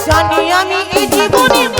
জানি আমি এই জীবনে